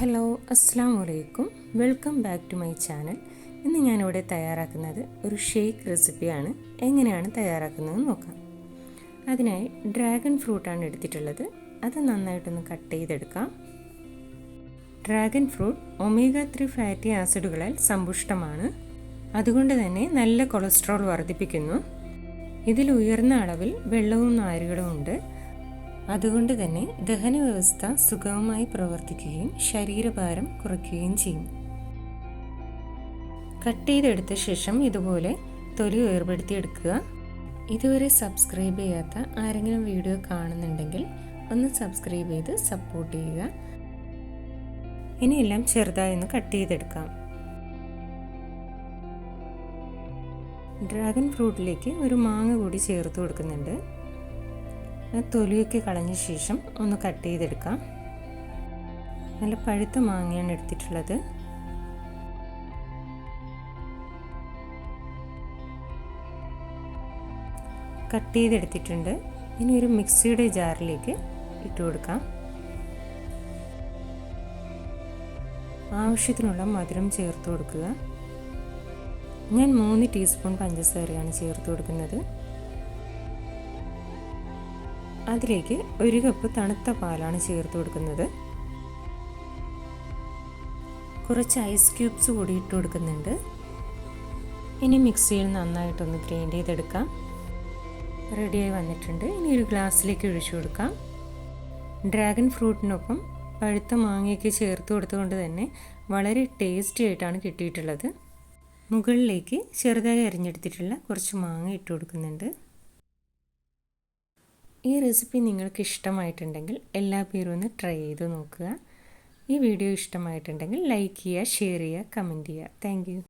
Hello അസ്സാം വലൈക്കും welcome back to my channel ഇന്ന് ഞാനിവിടെ തയ്യാറാക്കുന്നത് ഒരു ഷേക്ക് റെസിപ്പിയാണ് എങ്ങനെയാണ് തയ്യാറാക്കുന്നതെന്ന് നോക്കാം. അതിനായി ഡ്രാഗൺ ഫ്രൂട്ടാണ് എടുത്തിട്ടുള്ളത്. അത് നന്നായിട്ടൊന്ന് കട്ട് ചെയ്തെടുക്കാം. Dragon fruit omega three fatty ആസിഡുകളാൽ സമ്പുഷ്ടമാണ്. അതുകൊണ്ട് തന്നെ നല്ല കൊളസ്ട്രോൾ വർദ്ധിപ്പിക്കുന്നു. ഇതിൽ ഉയർന്ന അളവിൽ വെള്ളവും നാരുകളും ഉണ്ട്. അതുകൊണ്ട് തന്നെ ദഹന വ്യവസ്ഥ സുഗമമായി പ്രവർത്തിക്കുകയും ശരീരഭാരം കുറയ്ക്കുകയും ചെയ്യും. കട്ട് ചെയ്തെടുത്ത ശേഷം ഇതുപോലെ തൊലി വേർപെടുത്തിയെടുക്കുക. ഇതുവരെ സബ്സ്ക്രൈബ് ചെയ്യാത്ത ആരെങ്കിലും വീഡിയോ കാണുന്നുണ്ടെങ്കിൽ ഒന്ന് സബ്സ്ക്രൈബ് ചെയ്ത് സപ്പോർട്ട് ചെയ്യുക. ഇനിയെല്ലാം ചെറുതായി ഒന്ന് കട്ട് ചെയ്തെടുക്കാം. ഡ്രാഗൺ ഫ്രൂട്ടിലേക്ക് ഒരു മാങ്ങ കൂടി ചേർത്ത് കൊടുക്കുന്നുണ്ട്. തൊലിയൊക്കെ കളഞ്ഞ ശേഷം ഒന്ന് കട്ട് ചെയ്തെടുക്കാം. നല്ല പഴുത്ത മാങ്ങയാണ് എടുത്തിട്ടുള്ളത്. കട്ട് ചെയ്തെടുത്തിട്ടുണ്ട്. ഇനി ഒരു മിക്സിയുടെ ജാറിലേക്ക് ഇട്ട് കൊടുക്കാം. ആവശ്യത്തിനുള്ള മധുരം ചേർത്ത് കൊടുക്കുക. ഞാൻ മൂന്ന് ടീസ്പൂൺ പഞ്ചസാരയാണ് ചേർത്ത് കൊടുക്കുന്നത്. അതിലേക്ക് ഒരു കപ്പ് തണുത്ത പാലാണ് ചേർത്ത് കൊടുക്കുന്നത്. കുറച്ച് ഐസ് ക്യൂബ്സ് കൂടി ഇട്ട് കൊടുക്കുന്നുണ്ട്. ഇനി മിക്സിയിൽ നന്നായിട്ടൊന്ന് ഗ്രൈൻഡ് ചെയ്തെടുക്കാം. റെഡിയായി വന്നിട്ടുണ്ട്. ഇനി ഒരു ഗ്ലാസ്സിലേക്ക് ഒഴിച്ചു കൊടുക്കാം. ഡ്രാഗൺ ഫ്രൂട്ടിനൊപ്പം പഴുത്ത മാങ്ങയൊക്കെ ചേർത്ത് കൊടുത്തുകൊണ്ട് തന്നെ വളരെ ടേസ്റ്റി ആയിട്ടാണ് കിട്ടിയിട്ടുള്ളത്. മുകളിലേക്ക് ചെറുതായി അരിഞ്ഞെടുത്തിട്ടുള്ള കുറച്ച് മാങ്ങ ഇട്ട് കൊടുക്കുന്നുണ്ട്. ഈ റെസിപ്പി നിങ്ങൾക്ക് ഇഷ്ടമായിട്ടുണ്ടെങ്കിൽ എല്ലാ പേരും ഒന്ന് ട്രൈ ചെയ്ത് നോക്കുക. ഈ വീഡിയോ ഇഷ്ടമായിട്ടുണ്ടെങ്കിൽ ലൈക്ക് ചെയ്യുക ഷെയർ ചെയ്യുക കമന്റ് ചെയ്യുക. താങ്ക്